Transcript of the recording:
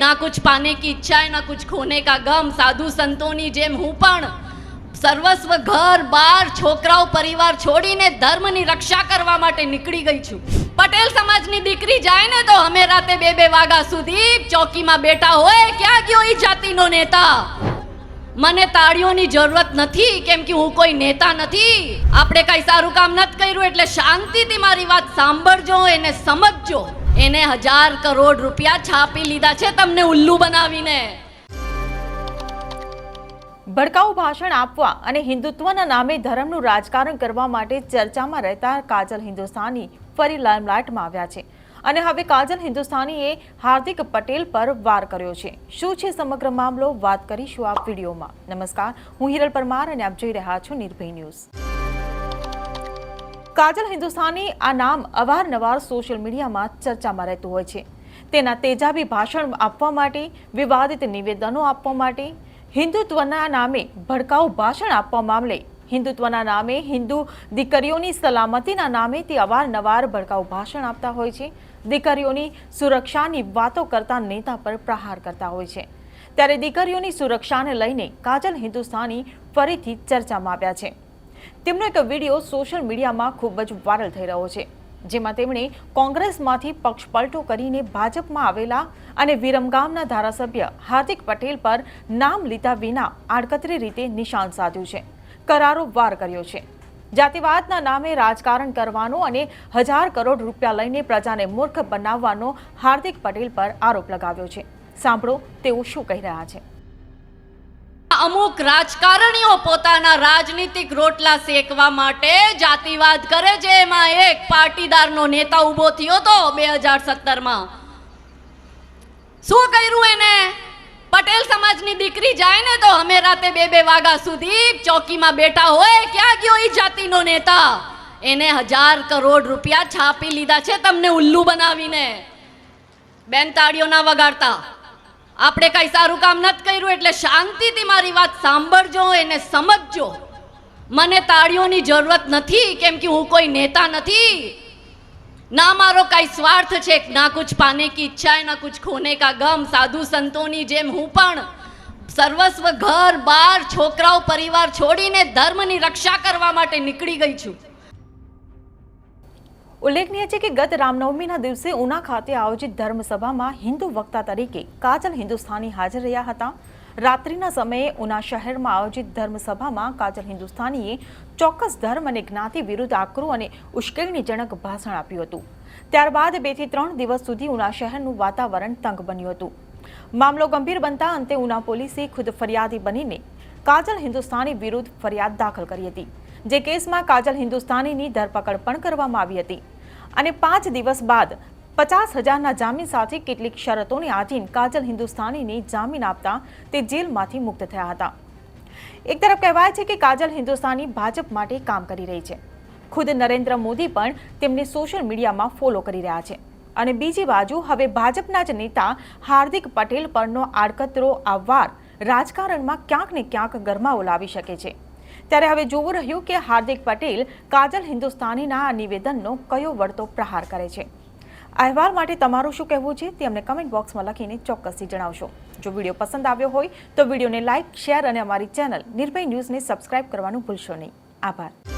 ના કુછ પાને કી ઈચ્છા ના કુછ ખોને કા ગમ. સાધુ સંતોની જેમ હું પણ સર્વસ્વ ઘર, બાર, છોકરાઓ, પરિવાર છોડીને ધર્મની રક્ષા કરવા માટે નીકળી ગઈ છું. પટેલ સમાજની દીકરી જાય ને તો અમે રાતે બે બે વાગા સુધી ચોકીમાં બેઠા હોય, ક્યાં ગયો એ જાતિનો નેતા? મને તાળીઓની જરૂરત નથી, કેમ કે હું કોઈ નેતા નથી. આપણે કાંઈ સારું કામ નથી કર્યું, એટલે શાંતિથી મારી વાત સાંભળજો, એને સમજજો. એને હજાર કરોડ રૂપિયા છાપી લીધા છે તમને ઉલ્લુ બનાવીને. ભડકાઉ ભાષણ આપવા અને હિન્દુત્વના નામે ધર્મનું રાજકારણ કરવા માટે ચર્ચામાં રહેતા કાજલ હિન્દુસ્તાની ફરી લાઇમલાઇટમાં આવ્યા છે. અને હવે કાજલ હિન્દુસ્તાનીએ હાર્દિક પટેલ પર વાર કર્યો છે. શું છે સમગ્ર મામલો? વાત કરીશું આ વિડીયોમાં. નમસ્કાર, હું હિરલ પરમાર અને આપ જોઈ રહ્યા છો નિર્ભય ન્યૂઝ. કાજલ હિન્દુસ્તાની આ નામ અવારનવાર સોશિયલ મીડિયામાં ચર્ચામાં રહેતું હોય છે. તેના તેજાબી ભાષણ આપવા માટે, વિવાદિત નિવેદનો આપવા માટે, હિન્દુત્વના નામે ભડકાઉ ભાષણ આપવા મામલે, હિન્દુત્વના નામે હિન્દુ દીકરીઓની સલામતીના નામે તે અવારનવાર ભડકાઉ ભાષણ આપતા હોય છે. દીકરીઓની સુરક્ષાની વાતો કરતા નેતા પર પ્રહાર કરતા હોય છે. ત્યારે દીકરીઓની સુરક્ષાને લઈને કાજલ હિન્દુસ્તાની ફરીથી ચર્ચામાં આવ્યા છે. તેમનો એક વીડિયો સોશિયલ મીડિયામાં ખૂબ જ વાયરલ થઈ રહ્યો છે, જેમાં તેમણે કોંગ્રેસમાંથી પક્ષપલટો કરીને ભાજપમાં આવેલા અને વિરમગામના ધારાસભ્ય હાર્દિક પટેલ પર નામ લીધા વિના આડકતરી રીતે નિશાન સાધ્યું છે, કરારો વાર કર્યો છે. જાતિવાદના નામે રાજકારણ કરવાનો અને હજાર કરોડ રૂપિયા લઈને પ્રજાને મૂર્ખ બનાવવાનો હાર્દિક પટેલ પર આરોપ લગાવ્યો છે. સાંભળો તેઓ શું કહી રહ્યા છે. અમુક રાજકારણીઓ પોતાના રાજનીતિક રોટલા શેકવા માટે જાતિવાદ કરે છે. એમાં એક પાટીદારનો નેતા ઊભો થયો તો બે હજાર સત્તરમાં. શું કર્યું એને? પટેલ સમાજની દીકરી જાય ને તો અમે રાતે બે બે વાગ્યા સુધી ચોકીમાં બેઠા હોય, ક્યાં ગયો ઈ જાતિનો નેતા? એને હજાર કરોડ રૂપિયા છાપી લીધા છે તમને ઉલ્લુ બનાવીને. બેન તાળીઓના વગાડતા. આપણે કઈ સારું કામ નથી કર્યું એટલે શાંતિથી મારી વાત સાંભળજો, એને સમજજો. મને તાળીઓની જરૂરત નથી, કેમ કે હું કોઈ નેતા નથી. ના મારો કઈ સ્વાર્થ છે, ના કુછ પાને કી ઈચ્છા ના કુછ ખોને કા ગમ. સાધુ સંતોની જેમ હું પણ સર્વસ્વ ઘર, બાર, છોકરાઓ, પરિવાર છોડીને ધર્મની રક્ષા કરવા માટે નીકળી ગઈ છું. ઉલ્લેખનીય છે કે ગત રામનવમીના દિવસે ઉના ખાતે આયોજિત ધર્મસભામાં હિન્દુ વક્તા તરીકે કાજલ હિન્દુસ્તાની હાજર રહ્યા હતા. રાત્રિના સમયે ઉના શહેરમાં આયોજિત ધર્મસભામાં કાજલ હિન્દુસ્તાનીએ ચોક્કસ ધર્મ અને જ્ઞાતિ વિરુદ્ધ આકરું અને ઉશ્કેરણીજનક ભાષણ આપ્યું હતું. ત્યારબાદ બેથી ત્રણ દિવસ સુધી ઉના શહેરનું વાતાવરણ તંગ બન્યું હતું. મામલો ગંભીર બનતા અંતે ઉના પોલીસે ખુદ ફરિયાદી બનીને કાજલ હિન્દુસ્તાની વિરુદ્ધ ફરિયાદ દાખલ કરી હતી. જે કેસમાં કાજલ હિન્દુસ્તાનીની ધરપકડ પણ કરવામાં આવી હતી. અને પાંચ દિવસ બાદ પચાસ હજારના જામીન સાથે કેટલીક શરતોને આધીન કાજલ હિન્દુસ્તાનીને જામીન આપતા તે જેલમાંથી મુક્ત થયા હતા. એક તરફ કહેવાય છે કે કાજલ હિન્દુસ્તાની ભાજપ માટે કામ કરી રહી છે. ખુદ નરેન્દ્ર મોદી પણ તેમને સોશિયલ મીડિયામાં ફોલો કરી રહ્યા છે. અને બીજી બાજુ હવે ભાજપના જ નેતા હાર્દિક પટેલ પરનો આડકતરો આ વાર રાજકારણમાં ક્યાંક ને ક્યાંક ગરમાવો લાવી શકે છે. ત્યારે હવે જોવું રહ્યું કે હાર્દિક પટેલ કાજલ હિન્દુસ્તાનીના આ નિવેદનનો કયો વળતો પ્રહાર કરે છે. અહેવાલ માટે તમારું શું કહેવું છે તે અમને કમેન્ટ બોક્સમાં લખીને ચોક્કસથી જણાવશો. જો વીડિયો પસંદ આવ્યો હોય તો વિડીયોને લાઇક શેર અને અમારી ચેનલ નિર્ભય ન્યૂઝને સબસ્ક્રાઇબ કરવાનું ભૂલશો નહીં. આભાર.